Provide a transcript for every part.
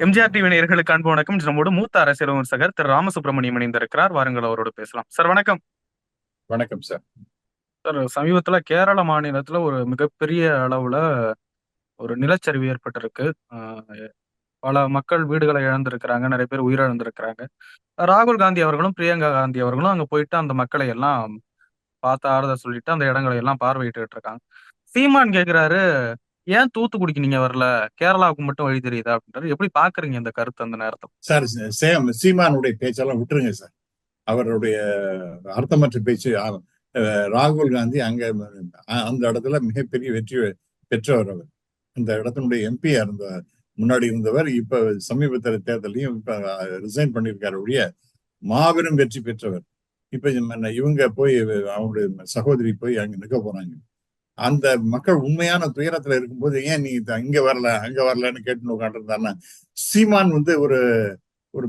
MGR TV நேயர்களுக்கு அன்பு வணக்கம். நம்மோடு மூத்த அரசியல் விமர்சகர் திரு ராமசுப்ரமணியம் இணைந்திருக்கிறார். வாருங்கள் அவரோடு பேசலாம். சார் வணக்கம். வணக்கம் சார். சார் சமீபத்துல கேரள மாநிலத்துல ஒரு மிகப்பெரிய அளவுல ஒரு நிலச்சரிவு ஏற்பட்டிருக்கு. ஆஹ் பல மக்கள் வீடுகளை இழந்திருக்கிறாங்க நிறைய பேர் உயிரிழந்திருக்கிறாங்க. ராகுல் காந்தி அவர்களும் பிரியங்கா காந்தி அவர்களும் அங்க போயிட்டு அந்த மக்களை எல்லாம் பார்த்து ஆறுதல் சொல்லிட்டு அந்த இடங்களை எல்லாம் பார்வையிட்டு இருக்காங்க. சீமான் கேக்குறாரு ஏன் தூத்துக்குடிக்கு நீங்க வரல? கேரளாவுக்கு மட்டும் வழி தெரியுதா? அப்படின்றது எப்படி பாக்குறீங்க இந்த கருத்து அந்த நேரத்தை? சார் சேம் சீமானுடைய பேச்செல்லாம் விட்டுருங்க சார். அவருடைய அர்த்தமற்ற பேச்சு ராகுல் காந்தி அங்க அந்த இடத்துல மிகப்பெரிய வெற்றி பெற்றவர் அவர். அந்த இடத்தினுடைய எம்பியா இருந்த முன்னாடி இருந்தவர் இப்ப சமீபத்திய தேர்தலையும் இப்ப ரிசைன் பண்ணியிருக்காரு ஒழிய மாபெரும் வெற்றி பெற்றவர். இப்ப இவங்க- இவங்க போய் அவங்களுடைய சகோதரி போய் அங்க நிக்க போறாங்க. அந்த மக்கள் உண்மையான துயரத்துல இருக்கும்போது ஏன் நீ இங்க வரல அங்க வரலன்னு கேட்டு உட்காந்துருந்தாருன்னா சீமான் வந்து ஒரு ஒரு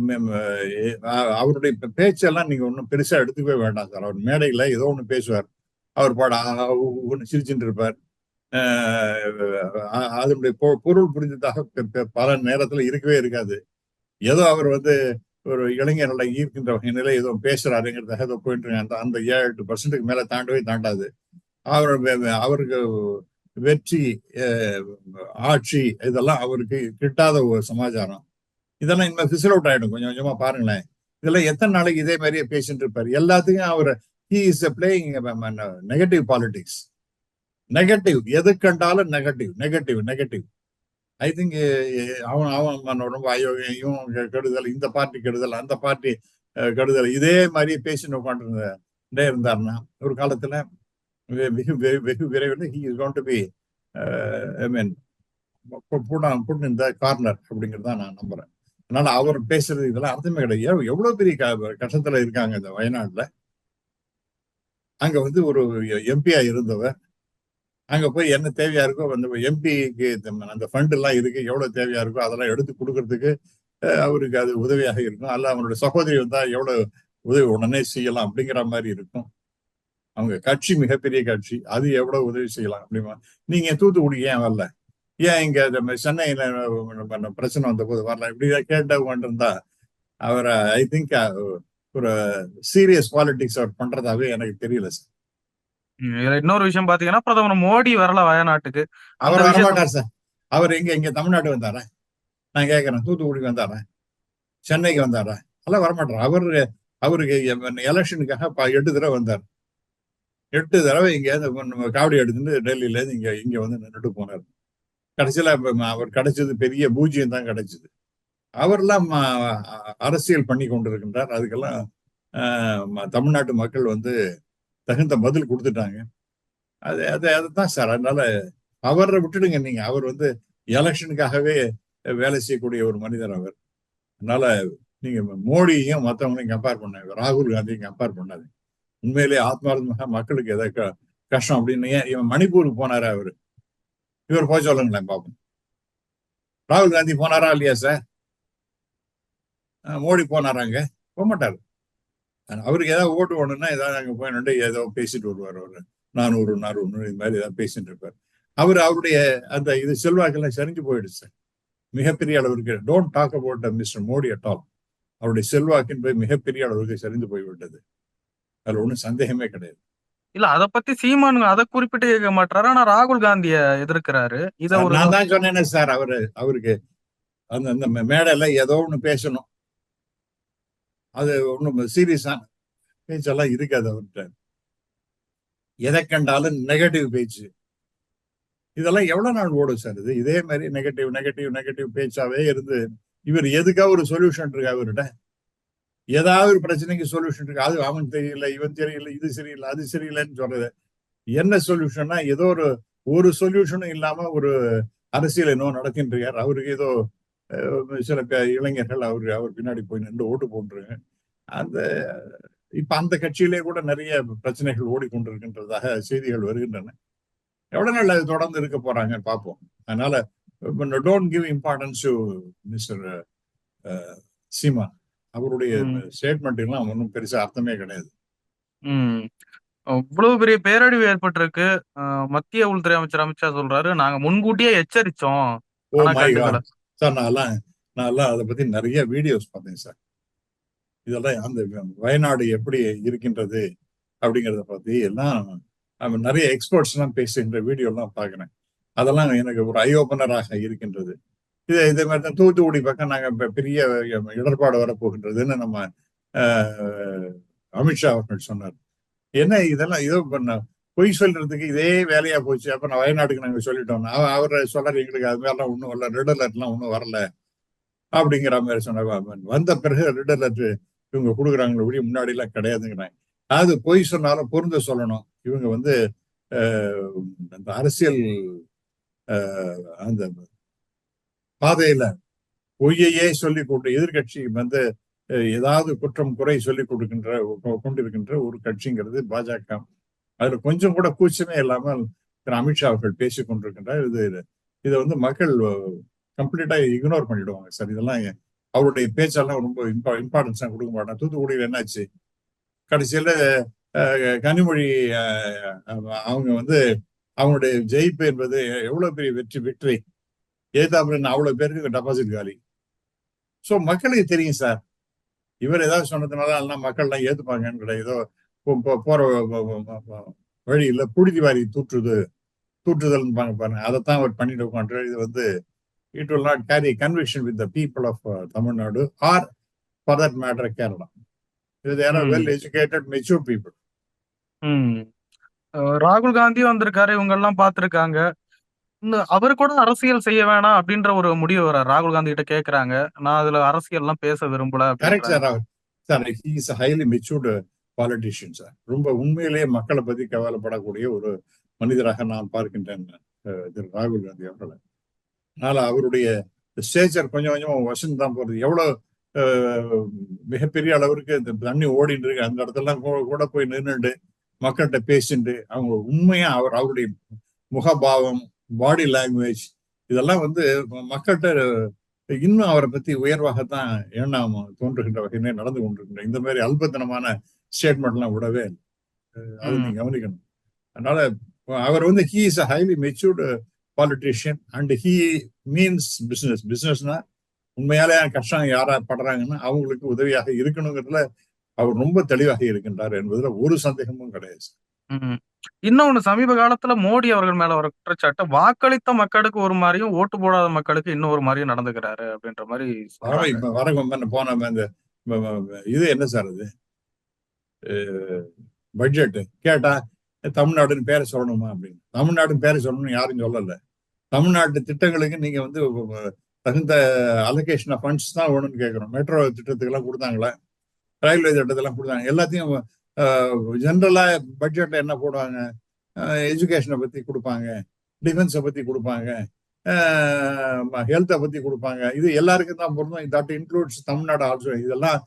அவருடைய பேச்செல்லாம் நீங்க ஒன்றும் பெருசா எடுத்துக்கவே வேண்டாம் சார். அவர் மேடையில ஏதோ ஒன்று பேசுவார். அவர் பாட ஒன்று சிரிச்சுட்டு இருப்பார். அதனுடைய பொ- பொருள் புரிஞ்சதாக பல நேரத்துல இருக்கவே இருக்காது. ஏதோ அவர் வந்து ஒரு இளைஞர்களை ஈர்க்கின்ற வகையில ஏதோ பேசுறாருங்கிறதாக ஏதோ போயிட்டு இருக்காங்க. அந்த அந்த ஏழு எட்டு பர்சன்ட்டுக்கு மேல தாண்டவே தாண்டாது. அவர் அவருக்கு வெற்றி ஆட்சி இதெல்லாம் அவருக்கு கிட்டாத ஒரு சமாச்சாரம். இதெல்லாம் இனிமேல் ஃபிசில் அவுட் ஆயிடும். கொஞ்சம் கொஞ்சமா பாருங்களேன். இதெல்லாம் எத்தனை நாளைக்கு இதே மாதிரியே பேசிட்டு இருப்பார். எல்லாத்துக்கும் அவர் he is playing negative politics negative எது கண்டாலும் negative negative negative I think அவன் அவன் ரொம்ப அயோக்கியம் இவன் கெடுதல் இந்த பார்ட்டி கெடுதல் அந்த பார்ட்டி கெடுதல் இதே மாதிரி பேசின்னு உட்காந்துருந்தே இருந்தாருன்னா ஒரு காலத்துல வெகு வெகு விரைவில் he is gone to be I mean put இந்த கார்னர் அப்படிங்கிறத நான் நம்புறேன். அதனால அவர் பேசுறது இதெல்லாம் அர்த்தமே கிடையாது. எவ்வளவு பெரிய கஷ்டத்துல இருக்காங்க இந்த வயநாட்டுல அங்க வந்து ஒரு எம்பியா இருந்தவர். அங்க போய் என்ன தேவையா இருக்கோ அந்த எம்பிக்கு அந்த ஃபண்ட் எல்லாம் இருக்கு எவ்வளவு தேவையா இருக்கோ அதெல்லாம் எடுத்து கொடுக்கறதுக்கு அவருக்கு அது உதவியாக இருக்கும். அல்ல அவனுடைய சகோதரி வந்தா எவ்வளவு உதவி உடனே செய்யலாம் அப்படிங்கிற மாதிரி இருக்கும். அவங்க கட்சி மிகப்பெரிய கட்சி. அது எவ்வளவு உதவி செய்யலாம் அப்படிமா? நீங்க தூத்துக்குடி ஏன் வரல? ஏன் இங்க சென்னையில பிரச்சனை வந்த போது வரல? இப்படி கேட்டவங்க இருந்தா அவரை ஐ திங்க் ஒரு சீரியஸ் பாலிடிக்ஸ் அவர் பண்றதாவே எனக்கு தெரியல சார் இன்னொரு விஷயம் பாத்தீங்கன்னா பிரதமர் மோடி வரல வயநாட்டுக்கு. அவர் வரமாட்டார் சார் அவர் எங்க இங்க தமிழ்நாட்டு வந்தாரா? நான் கேட்கறேன் தூத்துக்குடிக்கு வந்தாரா? சென்னைக்கு வந்தாரா? அதெல்லாம் வரமாட்டார்? அவரு அவருக்கு எலெக்ஷனுக்காக எட்டு தடவை வந்தார். எட்டு தடவை இங்க நம்ம காவடி எடுத்துட்டு டெல்லியிலேருந்து இங்கே இங்க வந்து நின்றுட்டு போனார். கடைசியில அவர் கிடைச்சது பெரிய பூஜ்ஜியம் தான் கிடைச்சது. அவரெல்லாம் அரசியல் பண்ணி கொண்டிருக்கின்றார். அதுக்கெல்லாம் ஆஹ், தமிழ்நாட்டு மக்கள் வந்து தகுந்த பதில் கொடுத்துட்டாங்க. அது அது அதுதான் சார். அதனால அவரை விட்டுடுங்க நீங்க. அவர் வந்து எலெக்ஷனுக்காகவே வேலை செய்யக்கூடிய ஒரு மனிதர் அவர். அதனால நீங்க மோடியையும் மற்றவங்களையும் கம்பேர் பண்ண ராகுல் காந்தியும் கம்பேர் பண்ணாதீங்க. உண்மையிலேயே ஆத்மார்த்தமாக மக்களுக்கு எதை கஷ்டம் அப்படின்னு ஏன் இவன் மணிப்பூருக்கு போனாரா அவரு? இவர் போய் சொல்லுங்களேன் பாப்போம். ராகுல் காந்தி போனாரா இல்லையா சார்? மோடி போனாராங்க போக மாட்டாரு அவருக்கு ஏதாவது ஓட்டு வேணும்னா ஏதாவது அங்க போய் நின்று ஏதோ பேசிட்டு வருவார் அவர். நானூறு நானூறு இது மாதிரி ஏதாவது பேசிட்டு இருப்பார். அவர் அவருடைய அந்த இது செல்வாக்கெல்லாம் சரிஞ்சு போயிடுச்சு மிகப்பெரிய அளவிற்கு don't talk about mister Modi at all அவருடைய செல்வாக்கின் போய் மிகப்பெரிய அளவுக்கு சரிந்து போய்விட்டது. அதுல ஒண்ணும் சந்தேகமே கிடையாது. இல்ல அத பத்தி சீமான் அதை குறிப்பிட்டு கேட்க மாட்டாரு ஆனா ராகுல் காந்திய எதிர்க்கிறாரு. இத ஒரு நான் தான் சொன்னேனே சார் அவரு அவருக்கு. அந்த அந்த மேடையில ஏதோ ஒண்ணு பேசணும். அது ஒண்ணும் சீரியஸான பேச்செல்லாம் இருக்காது அவர்கிட்ட. எதை கண்டாலும் நெகட்டிவ் பேச்சு. இதெல்லாம் எவ்வளவு நாள் ஓடும் சார் இது? இதே மாதிரி நெகட்டிவ் நெகட்டிவ் நெகட்டிவ் பேச்சாவே இருந்து இவர் எதுக்கா ஒரு சொல்யூஷன் இருக்கு அவர்கிட்ட? ஏதாவது ஒரு பிரச்சனைக்கு சொல்யூஷன் இருக்கு. அது அவன் தெரியல இவன் தெரியல இது சரியில்லை அது சரியில்லைன்னு சொல்றது. என்ன சொல்யூஷன்னா ஏதோ ஒரு ஒரு சொல்யூஷனும் இல்லாம ஒரு அரசியல் என்னவோ நடக்கின்றார் அவருக்கு ஏதோ சில பே- இளைஞர்கள் அவரு அவர் பின்னாடி போய் நின்று ஓட்டு போட்டுருங்க அந்த இப்ப அந்த கட்சியிலே கூட நிறைய பிரச்சனைகள் ஓடிக்கொண்டிருக்கின்றதாக செய்திகள் வருகின்றன. எவ்வளவு நாள் அது தொடர்ந்து இருக்க போறாங்கன்னு பார்ப்போம். அதனால don't give importance to mister Seema அவருடைய. ஸ்டேட்மெண்ட் எல்லாம் ஒன்றும் பெருசா அர்த்தமே கிடையாது. இவ்வளவு பெரிய பேரழிவு ஏற்பட்டிருக்கு. மத்திய உள்துறை அமைச்சர் அமித்ஷா சொல்றாரு நாங்க முன்கூட்டியே எச்சரிச்சோம். சார் நான்லாம் நான் எல்லாம் அதை பத்தி நிறைய வீடியோஸ் பார்த்தேன் சார். இதெல்லாம் அந்த வயநாடு எப்படி இருக்கின்றது அப்படிங்கிறத பத்தி எல்லாம் நிறைய எக்ஸ்பர்ட்ஸ் எல்லாம் பேசுகின்ற வீடியோ எல்லாம் பார்க்கிறேன். அதெல்லாம் எனக்கு ஒரு ஐ ஓபனராக இருக்கின்றது. இதே இதே மாதிரி தான் தூத்துக்குடி பக்கம் நாங்க இப்ப பெரிய இடர்பாடு வரப்போகின்றதுன்னு நம்ம ஆஹ், அமித்ஷா அவர்கள் சொன்னார். என்ன இதெல்லாம் இதோ பண்ண பொய் சொல்றதுக்கு இதே வேலையா போச்சு. அப்ப நான் வயநாட்டுக்கு நாங்க சொல்லிட்டோம். அவர் சொல்றாரு எங்களுக்கு அது மாதிரிலாம் ஒன்றும் வரல ரெட் அலர்ட்லாம் ஒன்றும் வரல. அப்படிங்கிற மாதிரி சொன்னாங்க வந்த பிறகு ரெட் அலர்ட் இவங்க கொடுக்குறாங்களே ஒழிய முன்னாடி எல்லாம் கிடையாதுங்கிறாங்க. அது பொய் சொன்னாலும் பொருந்த சொல்லணும். இவங்க வந்து ஆஹ், அந்த அரசியல் ஆஹ், அந்த பாதையில பொய்யையே சொல்லி கொண்டு எதிர்கட்சி வந்து ஏதாவது குற்றம் குறை சொல்லி கொடுக்கின்ற கொண்டிருக்கின்ற ஒரு கட்சிங்கிறது பாஜக. அதுல கொஞ்சம் கூட கூச்சமே இல்லாமல் திரு அமித்ஷா அவர்கள் பேசி கொண்டிருக்கின்றார். இது இதை வந்து மக்கள் கம்ப்ளீட்டா இக்னோர் பண்ணிடுவாங்க சார். இதெல்லாம் அவருடைய பேச்செல்லாம் ரொம்ப இம்பா தான் கொடுக்க மாட்டாங்க. தூத்துக்குடியில் என்னாச்சு? கடைசியில கனிமொழி அவங்க வந்து அவங்களுடைய ஜெயிப்பு என்பது எவ்வளவு பெரிய வெற்றி விக்டரி ஏதாப்புல அவ்வளவு பேருக்கு டெபாசிட் காலி. சோ மக்களுக்கு தெரியும் சார் இவர் ஏதாவது சொன்னதுனால எல்லாம் மக்கள்லாம் ஏத்துப்பாங்கன்னு கிடையாது ஏதோ போற வழியில புழுதி வாரி தூற்றுது தூற்றுதல் பாருங்க அதைத்தான் அவர் பண்ணிட்டு உட்காந்து இது வந்து it will not carry conviction with the people of Tamil Nadu or for that matter Kerala இது ம். வெல் எஜுகேட்டட் மெச்சூர் பீப்புள் ராகுல் காந்தி வந்திருக்காரு. இவங்க எல்லாம் பார்த்திருக்காங்க. அவர் கூட அரசியல் செய்ய வேணாம் அப்படின்ற ஒரு முடிவு வர ராகுல் காந்தி கிட்ட கேக்குறாங்க. நான் அதுல அரசியல் எல்லாம் பேச விரும்பல. Sir is highly matured politician sir ரொம்ப உண்மையிலேயே மக்களை பத்தி கவலைப்படக்கூடிய ஒரு மனிதராக நான் பார்க்கின்றேன் திரு ராகுல் காந்தி அவர்களை. அதனால அவருடைய ஸ்டேச்சர் கொஞ்சம் கொஞ்சம் வசந்து தான் போறது. எவ்வளவு மிகப்பெரிய அளவிற்கு இந்த தண்ணி ஓடிட்டு இருக்கு. அந்த இடத்துல கூட- கூட போய் நின்றுட்டு மக்கள்கிட்ட பேசிட்டு அவங்க உண்மையா அவர் அவருடைய முகபாவம் பாடி லாங்குவேஜ் இதெல்லாம் வந்து மக்கள்கிட்ட இன்னும் அவரை பத்தி உயர்வாகத்தான் எண்ணம் தோன்றுகின்ற வகையிலே நடந்து கொண்டிருக்கின்ற இந்த மாதிரி அல்பத்தனமான ஸ்டேட்மெண்ட் எல்லாம் விடவே அது. நீங்க கவனிக்கணும். அதனால அவர் வந்து he is a highly matured politician and he means business பிசினஸ்னா உண்மையாலே கஷ்டம் யாரா படுறாங்கன்னா அவங்களுக்கு உதவியாக இருக்கணுங்கிறதுல அவர் ரொம்ப தெளிவாக இருக்கின்றார் என்பதுல ஒரு சந்தேகமும் கிடையாது. ம். இன்னொன்னு சமீப காலத்துல மோடி அவர்கள் மேல ஒரு குற்றச்சாட்டு வாக்களித்த மக்களுக்கு ஒரு மாதிரியும் ஓட்டு போடாத மக்களுக்கு இன்னும் ஒரு மாதிரியும் நடந்துக்கிறாரு அப்படின்ற மாதிரி வர சொல்றாங்க. இப்ப வர போன இந்த ம- ம- இது என்ன சார் இது பட்ஜெட் கேட்டா தமிழ்நாடுன்னு பேரை சொல்லணுமா அப்படின்னு. தமிழ்நாடுன்னு பேரை சொல்லணும்னு யாரும் சொல்லல. தமிழ்நாட்டு திட்டங்களுக்கு நீங்க வந்து தகுந்த அலோகேஷன் ஆஃப் ஃபண்ட்ஸ் தான் வேணும்னு கேட்குறோம் மெட்ரோ திட்டத்துக்கெல்லாம் கொடுத்தாங்களா? ரயில்வே திட்டத்தெல்லாம் கொடுத்தாங்க. எல்லாத்தையும் ஜென்ரலாக பட்ஜெட்ல என்ன போடுவாங்க? எஜுகேஷனை பத்தி கொடுப்பாங்க. டிஃபென்ஸை பத்தி கொடுப்பாங்க. ஹெல்த்தை பத்தி கொடுப்பாங்க. இது எல்லாருக்கும் தான் பொருந்தும். தட் இன்க்ளூட்ஸ் தமிழ்நாடு ஆல்சோ இதெல்லாம்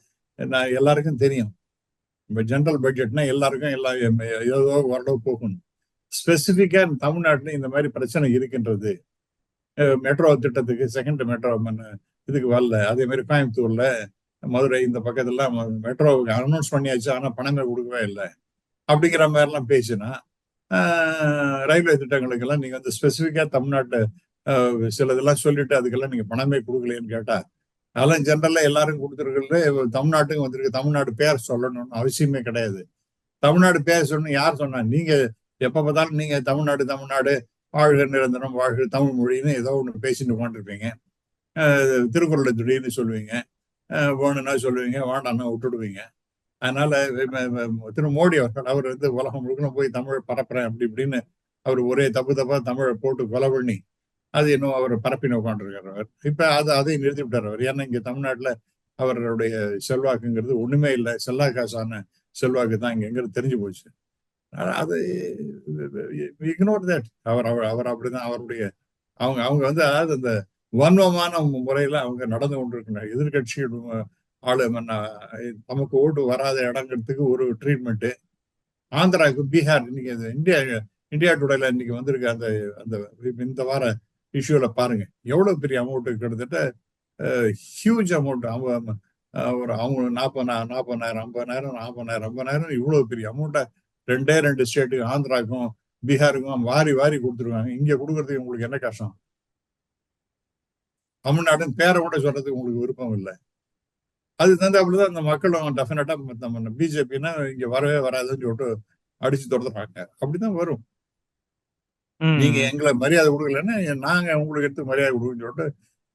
நான் எல்லாருக்கும் தெரியும். இப்போ ஜென்ரல் பட்ஜெட்னா எல்லாருக்கும் எல்லா ஏதோ ஓரளவு போகணும். ஸ்பெசிஃபிக்காக தமிழ்நாட்டில் இந்த மாதிரி பிரச்சனை இருக்கின்றது. மெட்ரோ திட்டத்துக்கு செகண்ட் மெட்ரோ இதுக்கு வரல. அதே மாதிரி கோயம்புத்தூர்ல மதுரை இந்த பக்கத்துலாம் மெட்ரோ அனௌன்ஸ் பண்ணியாச்சு. ஆனா பணமே கொடுக்கவே இல்லை. அப்படிங்கிற மாதிரிலாம் பேசினா ரயில்வே திட்டங்களுக்கெல்லாம் நீங்க வந்து ஸ்பெசிஃபிக்காக தமிழ்நாட்டு சில சிலதெல்லாம் சொல்லிட்டு அதுக்கெல்லாம் நீங்க பணமே கொடுக்கலையேன்னு கேட்டா அதெல்லாம் ஜென்ரலா எல்லாரும் கொடுத்துருக்கிறது தமிழ்நாட்டுக்கு வந்திருக்கு. தமிழ்நாடு பேர் சொல்லணும்னு அவசியமே கிடையாது. தமிழ்நாடு பேர் சொல்லணும் யார் சொன்னா நீங்க எப்ப பார்த்தாலும் நீங்க தமிழ்நாடு தமிழ்நாடு வாழ்க நிரந்தரம் வாழ்க தமிழ் மொழின்னு ஏதோ ஒன்று பேசிட்டு உட்காந்துருப்பீங்க திருக்குறளை திடீர்னு சொல்லுவீங்க. வேணும்னா சொல்லுவீங்க வேண்டாம்னா விட்டுடுவீங்க அதனால திரு மோடி அவர்கள் அவர் வந்து உலகம் முழுக்க போய் தமிழ் பரப்புறேன் அப்படி இப்படின்னு அவர் ஒரே தப்பு தப்பா தமிழை போட்டு கொலை பண்ணி அது இன்னும் அவர் பரப்பின உட்காந்துருக்காரு அவர் இப்ப அது அதை நிறுத்தி விட்டார் அவர் ஏன்னா இங்க தமிழ்நாட்டுல அவருடைய செல்வாக்குங்கிறது ஒண்ணுமே இல்லை செல்லா காசான செல்வாக்கு தான் இங்க எங்கிறது தெரிஞ்சு போச்சு அது இக்னோர் தட் அவர் அவர் அவர் அப்படிதான் அவருடைய அவங்க அவங்க வந்து அதாவது அந்த வன்மமான முறையில அவங்க நடந்து கொண்டிருக்கிறார் எதிர்கட்சிகள் ஆளு மன்ன- நமக்கு ஓட்டு வராத இடங்கிறதுக்கு ஒரு ட்ரீட்மெண்ட்டு ஆந்திராவுக்கு பீகார் இன்னைக்கு அது இந்தியா இந்தியா டுடேல இன்னைக்கு வந்திருக்க அந்த அந்த இந்த வார இஷ்யூல பாருங்க. எவ்வளவு பெரிய அமௌண்ட் கிட்டத்தட்ட ஹியூஜ் அமௌண்ட் அவங்க ஒரு அவங்க நாற்பது நாற்பதாயிரம் ஐம்பதாயிரம் நாற்பதாயிரம் ஐம்பதாயிரம் இவ்வளவு பெரிய அமௌண்ட்டை ரெண்டே ரெண்டு ஸ்டேட்டுக்கு ஆந்திராவுக்கும் பீகாருக்கும் வாரி வாரி கொடுத்துருவாங்க இங்க கொடுக்கறதுக்கு உங்களுக்கு என்ன கஷ்டம்? தமிழ்நாடுன்னு பேரை கூட சொல்றதுக்கு உங்களுக்கு விருப்பம் இல்லை. அது தந்தாப்புலதான் அந்த மக்களும் டெஃபினட்டா நம்ம பிஜேபின்னா இங்க வரவே வராதுன்னு சொல்லிட்டு அடிச்சு துரத்துறாங்க. அப்படிதான் வரும். நீங்க எங்களை மரியாதை கொடுக்கலன்னா நாங்க உங்களுக்கு எடுத்து மரியாதை கொடுக்குன்னு சொல்லிட்டு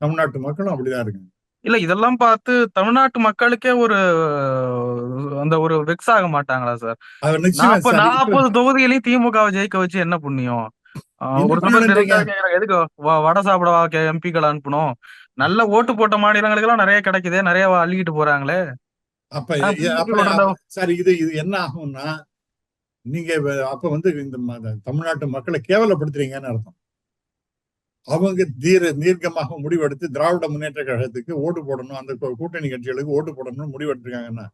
தமிழ்நாட்டு மக்களும் அப்படிதான் இருக்குங்க. இல்ல இதெல்லாம் பார்த்து தமிழ்நாட்டு மக்களுக்கே ஒரு அந்த ஒரு வெக்ஸ் ஆக மாட்டாங்களா சார். நாற்பது தொகுதியிலையும் திமுகவை ஜெயிக்க வச்சு என்ன புண்ணியம்? ஒரு எதுக்கு? வடை சாப்பிட எம்பிக்கள் அனுப்பணும். நல்ல ஓட்டு போட்ட மாநிலங்களுக்கு எல்லாம் நிறைய கிடைக்குதே. நிறைய அள்ளிக்கிட்டு போறாங்களே. அப்ப சார் இது இது என்ன ஆகும்னா நீங்க அப்ப வந்து இந்த தமிழ்நாட்டு மக்களை கேவலப்படுத்துறீங்கன்னு அர்த்தம். அவங்க தீர தீர்க்கமாக முடிவெடுத்து திராவிட முன்னேற்ற கழகத்துக்கு ஓட்டு போடணும். அந்த கூட்டணி கட்சிகளுக்கு ஓட்டு போடணும்னு முடிவெடுத்திருக்காங்கன்னா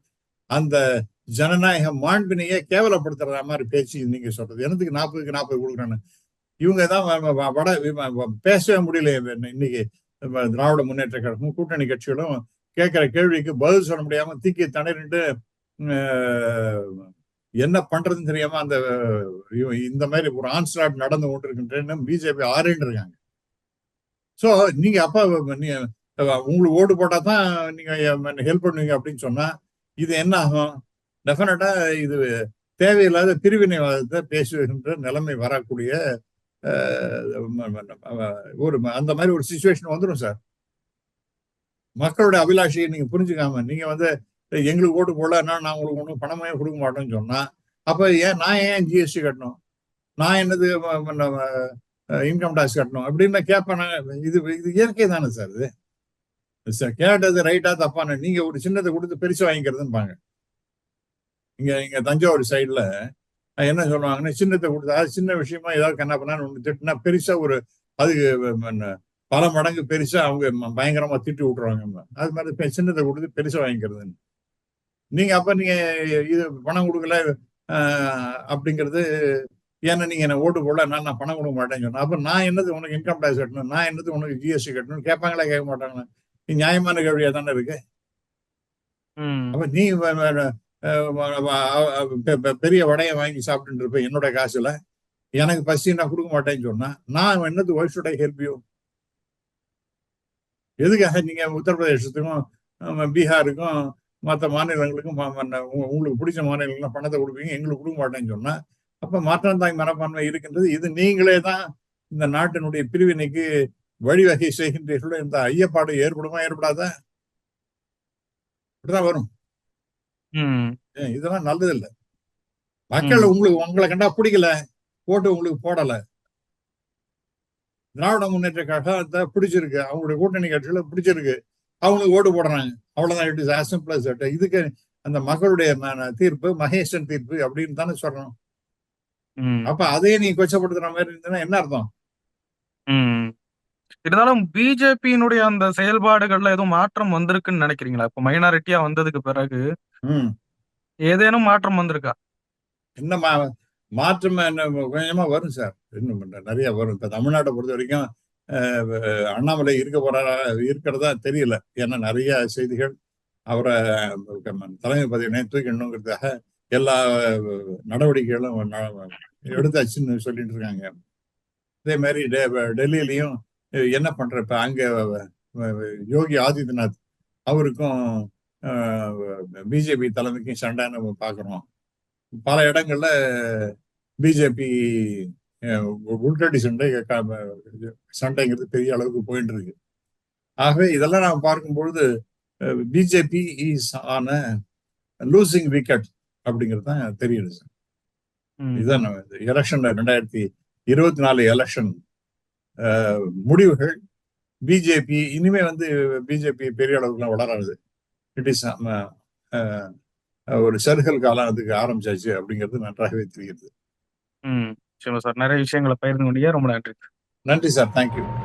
அந்த ஜனநாயக மாண்பினையே கேவலப்படுத்துற மாதிரி பேச்சு நீங்க சொல்றது. எனத்துக்கு நாற்பதுக்கு நாற்பது கொடுக்குறான்னு இவங்க தான் வட பேசவே முடியல இன்னைக்கு திராவிட முன்னேற்ற கழகம் கூட்டணி கட்சிகளும் கேட்கிற கேள்விக்கு பதில் சொல்ல முடியாம தீக்கி தணறிட்டு என்ன பண்றதுன்னு தெரியாம அந்த இந்த மாதிரி ஒரு ஆன்ஸ்லாட் நடந்து கொண்டிருக்கின்றேன்னு பிஜேபி ஆறுன்னு இருக்காங்க. ஸோ நீங்க அப்ப நீங்க உங்களுக்கு ஓட்டு போட்டா தான் நீங்க ஹெல்ப் பண்ணுவீங்க அப்படின்னு சொன்னா இது என்ன ஆகும்? டெஃபினட்டா இது தேவையில்லாத பிரிவினைவாதத்தை பேசுகின்ற நிலைமை வரக்கூடிய ஒரு அந்த மாதிரி ஒரு சுச்சுவேஷன் வந்துடும் சார் மக்களோட அபிலாஷையை நீங்க புரிஞ்சுக்காம நீங்க வந்து எங்களுக்கு ஓட்டு போடலன்னா நான் உங்களுக்கு ஒன்றும் பணமே கொடுக்க மாட்டோம்னு சொன்னா அப்போ ஏன் நான் ஏன் ஜிஎஸ்டி கட்டணும்? நான் என்னது இன்கம் டேக்ஸ் கட்டணும்? அப்படின்னு நான் கேட்பேன் இது இது இயற்கை தானே சார் இது. சார் கேட்டது ரைட்டா தப்பான நீங்க ஒரு சின்னதை கொடுத்து பெருசு வாங்கிக்கிறதுன்னு இங்க இங்க தஞ்சாவூர் சைடுல என்ன சொல்லுவாங்கன்னா சின்னத்தை கொடுத்தா அது சின்ன விஷயமா ஏதாவது கண்ணா பண்ணான்னு ஒண்ணு திட்டுனா பெருசா ஒரு அதுக்கு என்ன, பல மடங்கு பெருசா அவங்க பயங்கரமா திட்டி விட்டுருவாங்க. அது மாதிரி சின்னத்தை கொடுத்து பெருசா வாங்கிக்கிறதுன்னு நீங்க அப்ப நீங்க இது பணம் கொடுக்கல அப்படிங்கிறது ஏன்னா நீங்க என்ன ஓட்டு போடல நான் நான் பணம் கொடுக்க மாட்டேன்னு சொன்னேன். அப்ப நான் என்னது உனக்கு இன்கம் டேக்ஸ் கட்டணும்? நான் என்னது உனக்கு ஜிஎஸ்டி கட்டணும்? கேட்பாங்களா கேட்க மாட்டாங்களா? நியாயமான கேள்வியா தானே இருக்கு. அப்ப நீ பெரிய வடையை வாங்கி சாப்பிட்டு இருப்பேன் என்னோட காசுல. எனக்கு பசி நான் கொடுக்க மாட்டேன்னு சொன்னா நான் என்னது ஒய் ஷுட் ஹெல்ப் யூ எதுக்காக நீங்க உத்தரப்பிரதேசத்துக்கும் பீகாருக்கும் மற்ற மாநிலங்களுக்கும் உங்களுக்கு பிடிச்ச மாநிலங்கள்லாம் பணத்தை கொடுப்பீங்க எங்களுக்கு கொடுக்க மாட்டேன்னு சொன்னா அப்ப மாற்றம் மனப்பான்மை இருக்கின்றது இது நீங்களே தான் இந்த நாட்டினுடைய பிரிவினைக்கு வழிவகை செய்கின்றீர்களோ இந்த ஐயப்பாடு ஏற்படுமா ஏற்படாதா? இப்படிதான் வரும். இதெல்லாம் நல்லது இல்ல மக்கள் உங்களுக்கு உங்களை கண்டா பிடிக்கல. ஓட்டு உங்களுக்கு போடல. திராவிட முன்னேற்ற கழகத்தை பிடிச்சிருக்கு. அவங்களுடைய கூட்டணி கட்சிகளை பிடிச்சிருக்கு. அவங்களுக்கு ஓட்டு போடுறாங்க. அவ்வளவுதான். It is simple as that. இதுக்கு அந்த மக்களுடைய தீர்ப்பு மகேசன் தீர்ப்பு அப்படின்னு தானே சொல்றோம். அப்ப அதையே நீ கொச்சப்படுத்துற மாதிரி இருந்ததுன்னா என்ன அர்த்தம். இருந்தாலும் பிஜேபியினுடைய அந்த செயல்பாடுகள்ல எதுவும் மாற்றம் வந்திருக்குன்னு நினைக்கிறீங்களா? இப்ப மைனாரிட்டியா வந்ததுக்கு பிறகு. ஏதேனும் மாற்றம் வந்திருக்கா? என்ன மாற்றம் கொஞ்சமா வரும் சார். இன்னும் நிறைய வரும். இப்ப தமிழ்நாட்டை பொறுத்த வரைக்கும் அண்ணாமலை இருக்க போறாரா இருக்கிறதா தெரியல. ஏன்னா நிறைய செய்திகள் அவரை தலைமை பதவியினை தூக்கிடணுங்கிறதுக்காக எல்லா நடவடிக்கைகளும் எடுத்தாச்சுன்னு சொல்லிட்டு இருக்காங்க. அதே மாதிரி டெல்லியிலயும் என்ன பண்ற? இப்ப அங்க யோகி ஆதித்யநாத் அவருக்கும் பிஜேபி தலைமைக்கும் சண்டைன்னு நம்ம பாக்குறோம். பல இடங்கள்ல பிஜேபி உள்கட்டி சண்டை சண்டைங்கிறது பெரிய அளவுக்கு போயிட்டு இருக்கு ஆகவே இதெல்லாம் நாம் பார்க்கும்பொழுது BJP is on a losing wicket அப்படிங்கிறது தான் தெரியுது சார். இதுதான் எலெக்ஷன் ரெண்டாயிரத்தி இருபத்தி நாலு எலெக்ஷன் முடிவுகள் பிஜேபி இனிமே வந்து பிஜேபி பெரிய அளவுக்குலாம் வளராது. இட் இஸ் ஒரு சருகல் காலம் அதுக்கு ஆரம்பிச்சாச்சு அப்படிங்கிறது நன்றாகவே தெரிகிறது. ம். சார். நிறைய விஷயங்களை பகிர்ந்து கொண்டீங்க. ரொம்ப நன்றி நன்றி சார். தேங்க்யூ